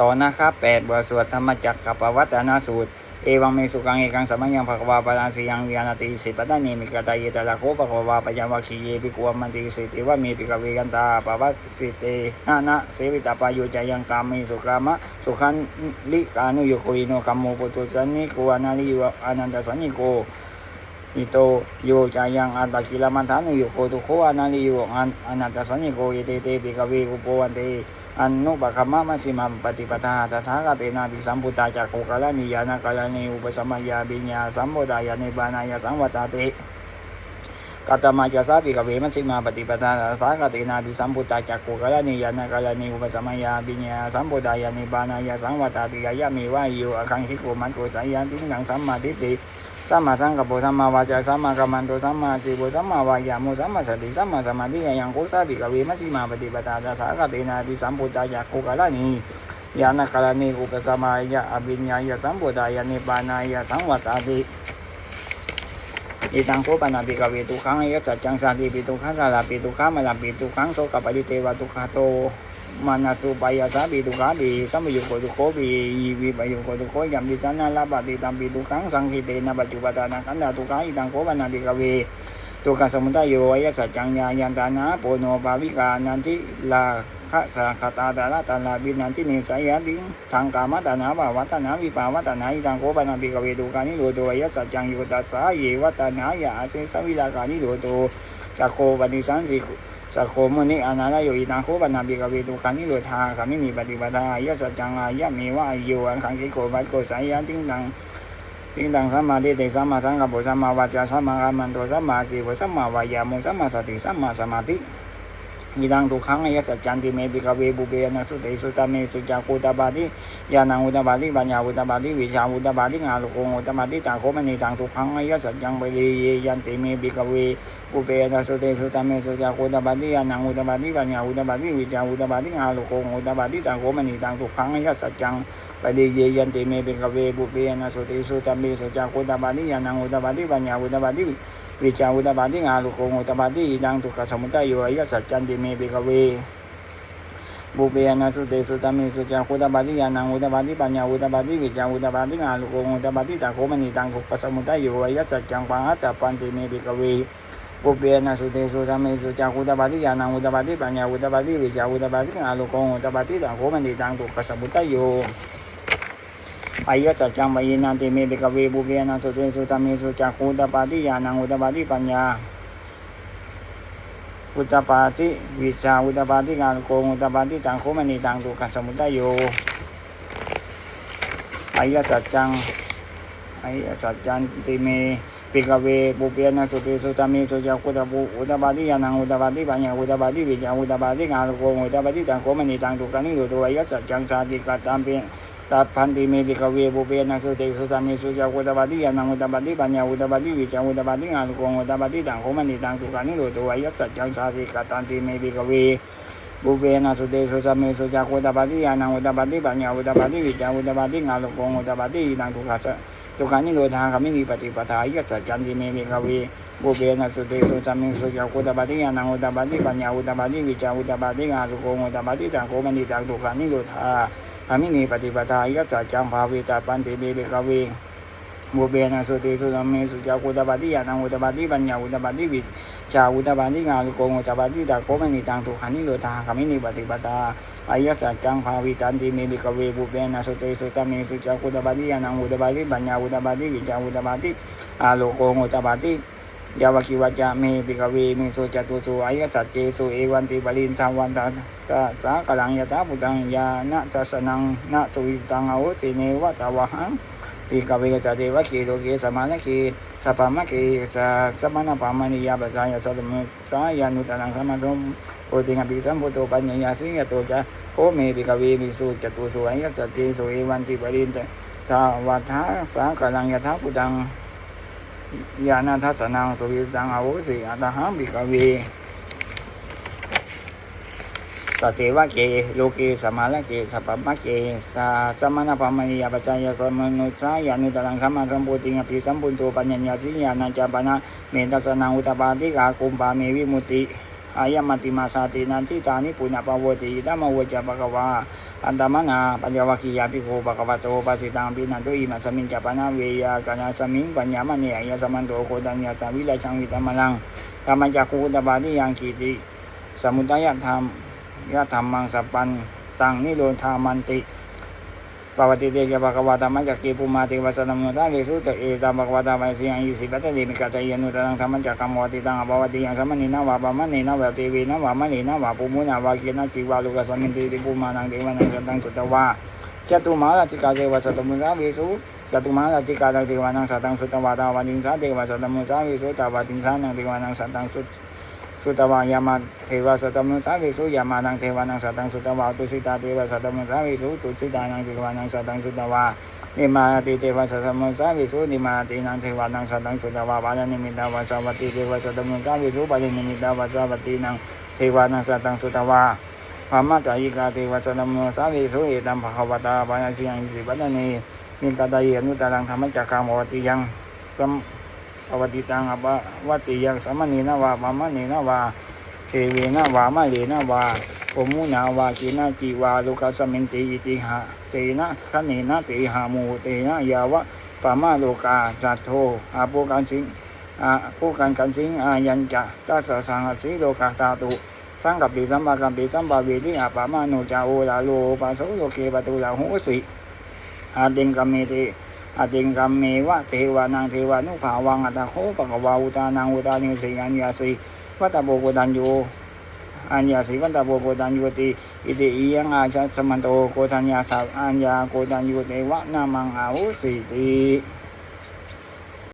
ต่อนะครับแปดบทสวดธรรมจักรกับปวัตนาสูตร เอวังเมสุกังเอกังสมัยยังภควาปราสียังวิญาติสิปตานีมิกตายเตระโคปะควาปยังวัคีเยปิกวมันติสิติวะเมปิกเวกันตาปวัสสิเตนะนะเสวิตาปายโยจายังกามเมสุกามะสุขันลิกานุโยโคอิโนกัมโมปุตุสันนิโกอนาลิโยอนันตสันนิโก อิโตโยจายังอัตตกิลมันทานุโยโคตุโคอนาลิโยอันอนัตสัญญิโกอิเตเตปิกเวอุปวันเตอันนุปคัมมะมัชฌิมาปฏิปทาตถาคตนะปิสัมพุตตาจักโคกาลนิยานากาลนิอุปสมัยยาบิญญาสัมโพธายานิบานายาสังวัตเตกัตมาจะสาปิกเวมัชฌิมาปฏิปทาสากตินาดิสัมพุตตาจักกุกะละนิยานากาลานิอุปสมัยาปิญญาสัมโพธายานิบานายาสังวัตติยายะมีวายุอคังคิโกมันโกสายานติงหนังสัมมาทิฏฐิ สัมมาสังกัปโปสัมมาวาจาสัมมากัมมันโตสัมมาสีโบสัมมาวายามุสัมมาสติสัมมาสมาธิยังกุสาปิกเวมัชฌิมาปฏิปทาสากตินาดิสัมพุตตาจักกุกะละนิยานากาลานิอุปสมัยยาอภิญญายาสัมโพธายานิบานายาสังวัตติอิตังโคปนาปิกเวตุขังยัสสะจังสาติปิตุขังสาลาปิตุขังมะลาปิตุขังโสกปริเทวตุขาโต มานาสุปายาสาปิตุขาปิสัมยุโกตุโคปิยีวิปยุโกตุโคยัมปิสันาลาปติตัมปิตุขังสังคิเตนะปัจจุปตานังขันธาตุขังอิตังโคปนาปิกเวตุกขสมุทัยโยยัสสะจังญายันตานาโปโนภาวิกานันทิลาขะสาคตาตาลาตาลาบินันทิเนสายาติงทางกามตานาภาวัตนาวิภาวัตนาอิตังโคปนาปิกเวตุกานิโรโตยัสสะจังโยตัสสาเยวัตนายาเสสวิลากานิโรโตจักโคปฏิสันสิ สัโคมุนิอนาลโยอินาคุปนาบิกเวตุกันนิโรธาคามิมีปฏิปทายัสสะจังอายะเมวะโยอันขังกิโกวัตโกสายาติงดังติงดังสัมมาทิฏฐิสัมมาสังกัปปะสัมมาวาจาสัมมากัมมันโตสัมมาสีวะสัมมาวายามุสัมมาสติสัมมาสมาธิ ยิดังทุกขังยะสัจจันติเมปิกเวบุเบนะสุเตสุตาเมสุจักุตาบาทิยานังอุตาบาทิปัญญาอุตาบาทิวิชาอุตาบาทิงาลุโกงอุตาบาทิตาโคมณีตังทุกขังยะสัจจังไปลีเยยันติเมปิกเวบุเบนะสุเตสุตาเมสุจักุตาบาทิยานังอุตาบาทิปัญญาอุตาบาทิวิชาอุตาบาทิงาลุโกงอุตาบาทิตาโคมณีตังทุกขังยะสัจจังปฏิเยยันติเมปิกเวบุเปนะสุเตสุตัมเมสุจักุตาบานิยานังอุตาบาทิปัญญาอุตาบาทิ วิจาอุตบาทิงาลุโกงอุตบาทิดังทุกขสมุทัยโยอยัสสัจจันติเมปิกเวบุเปนะสุเตสุตัมเมสุจักุตบาทิยานังอุตบาทิปัญญาอุตบาทิวิจาอุตบาทิงาลุโกงอุตบาทิตาโคมณีดังทุกขสมุทัยโยอยัสสัจจังปังอัตตปันติเมปิกเวปุเปนะสุเตสุตัมเมสุจักุตบาทิยานังอุตบาทิปัญญาอุตบาทิวิจาอุตบาทิงาลุโกงอุตบาทิตาโคมณีดังทุกขสมุทัยโย อายะสัจจังวายนันติเมปิกเวบุเวนะสุเตสุตเมสุจักขุตปาติยานังอุตปาติปัญญาอุตปาติวิชาอุตปาติงานโกงอุตปาติตังโคมณีตังตุกัสสมุทัยโยอายะสัจจังอายะสัจจันติเมปิกเวบุเวนะสุเตสุตเมสุจักขุตปุอุตปาติยานังอุตปาติปัญญาอุตปาติวิชาอุตปาติงานโกงอุตปาติตังโคมณีตังตุกันิโยตัวอายะสัจจังสาธิกัตตัมเป ตัพันติเมติกเวบุเปนะสุเตสุตามิสุจาวุตบาติยานังวุตบาติปัญญาวุตบาติวิจาวุตบาติงาลุกงวุตบาติตังโคมณีตังสุกานิโรตัวยัสสัจจังสาธิกตันติเมติกเวบุเปนะสุเตสุตามิสุจาวุตบาติยานังวุตบาติปัญญาวุตบาติวิจาวุตบาติงาลุกงวุตบาติตังสุขัสสุกานิโรธาคามินิปฏิปทายัสสัจจันติเมติกเวบุเปนะสุเตสุตามิสุจาวุตบาติยานังวุตบาติปัญญาวุตบาติวิจาวุตบาติงาลุกงวุตบาติตังโคมณีตังสุกานิโรธา อามินีปฏิปทายัสสะจังภาวิตาปันติเบเบกเวบุเบนะสุติสุตัมเมสุจักุตปาติยานังอุตปาติปัญญาอุตปาติวิจาอุตปาติงาลุโกงอุตปาติตาโคมณีตังทุขันิโรธาคามินีปฏิปทาอายัสสะจังภาวิตันติเมเบกเวบุเบนะสุติสุตัมเมสุจักุตปาติยานังอุตปาติปัญญาอุตปาติวิจาอุตปาติอาลุโกงอุตปาติ ยาวกิวัจจะเมปิกเวมิโสจตุสุอายสัจเจสุเอวันติบาลินทาวันตาตาสากลังยะตาปุตังยานะตัสนังนะสุวิตังอาวุสิเนวะตาวะหังปิกเวสะเทวะเกโลเกสมานะเกสัพพมะเกสะสมมนะปามานิยาปะสายะสัตมะสายานุตตังสมาสมโอติงปิสัมพุทโธปัญญยาสิยะโตจะโคเมปิกเวมิโสจตุสุอายสัจเจสุเอวันติบาลินทาวัฏาสากลังยะตาปุตัง ญาณทัศนังสุวิสังอาวุสิอัตหังบิกเวสติวะเกโลเกสมาลเกสัพพมะเกสาสมณพามณียาปัจจายสมนุสายานุตรังสัมมาสัมพุติงอภิสัมพุนโตปัญญาสิญาณจจปนะเมตสนังอุตปาติกาคุมปาเมวิมุติอายมติมาสาตินันทิตานิปุญญปาวติธัมมวจจะภะคะวา อันตมนาปัญญาวคียาภิโคปะกวาโตปัสสิตังปินันตุอิมาสมิงจปนาเวยากานาสมิงปัญญามณียสมันโตโคดัญญาสาวิไลชังวิตามลังกามัญจักขุตบานิยังกิติสมุทัยธรรมยธรรมังสัปันตังนิโรธามันติ ปวติเตจภะคะวะธรรมจักกีปุมาเทวสัตตมุตาเวสุตเอตาภะควะตาไวสียังอิสิปัตติมิกัตยานุตังธรรมจักกัมวติตังอภวติยังสมณีนาวะปะมณีนาวะเทวีนาวะมณีนาวะปุมุนาวะเกนะจิวาลุกสมินติติปุมานังเทวานังสัตตังสุตวาจตุมาราชิกาเทวสัตตมุตาเวสุจตุมาราชิกาเทวานังสัตตังสุตวาตาวาติงสาเทวสัตตมุตาเวสุตาวาติงสานังเทวานังสัตตังสุต สุตวายามาเทวสัตตมุสาวิสุยามานังเทวานังสัตตังสุตวาตุสิตาเทวสัตตมุสาวิสุตุสิตานังเทวานังสัตตังสุตวานิมาติเทวสัตตมุสาวิสุนิมาตินังเทวานังสัตตังสุตวาปาลนิมิตาวาสาวัติเทวสัตตมุสาวิสุปาลนิมิตาวาสาวัตินังเทวานังสัตตังสุตวาภามาตายิกาเทวสัตตมุสาวิสุเอตัมภควตาปายาสิยังสิปัตนีมิกาตาเยนุตตังธรรมจักขามวติยังสัม อวติตังอภวติยังสมณีนาวาปามณีนาวาเทเวนะวามะเลนะวาปมุนาวากินาจีวาลุกัสมินติอิติหะเตนะคเนนะเตหามูเตนะยาวะปามาโลกาสัตโธอาโปกันสิงอาโปกันกันสิงอายัญจะตัสสังหสีโลกาตาตุสังกัปปิสัมปะกัปปิสัมปะเวทิอาปามาโนจาโอลาโลปัสโสโลเกปตุลาหุสิอาเดงกัมเมติ อติงกัมเมวะเทวานังเทวานุภาวังอัตโคปะกวาอุตานังอุตานิสีอัญญาสีวัตตโบโกตันโยอัญญาสีวัตตโบโกตันโยติอิติอิยังอาชะสมันโตโกตัญญาสาอัญญาโกตัญโยเทวะนามังอาวุสีติ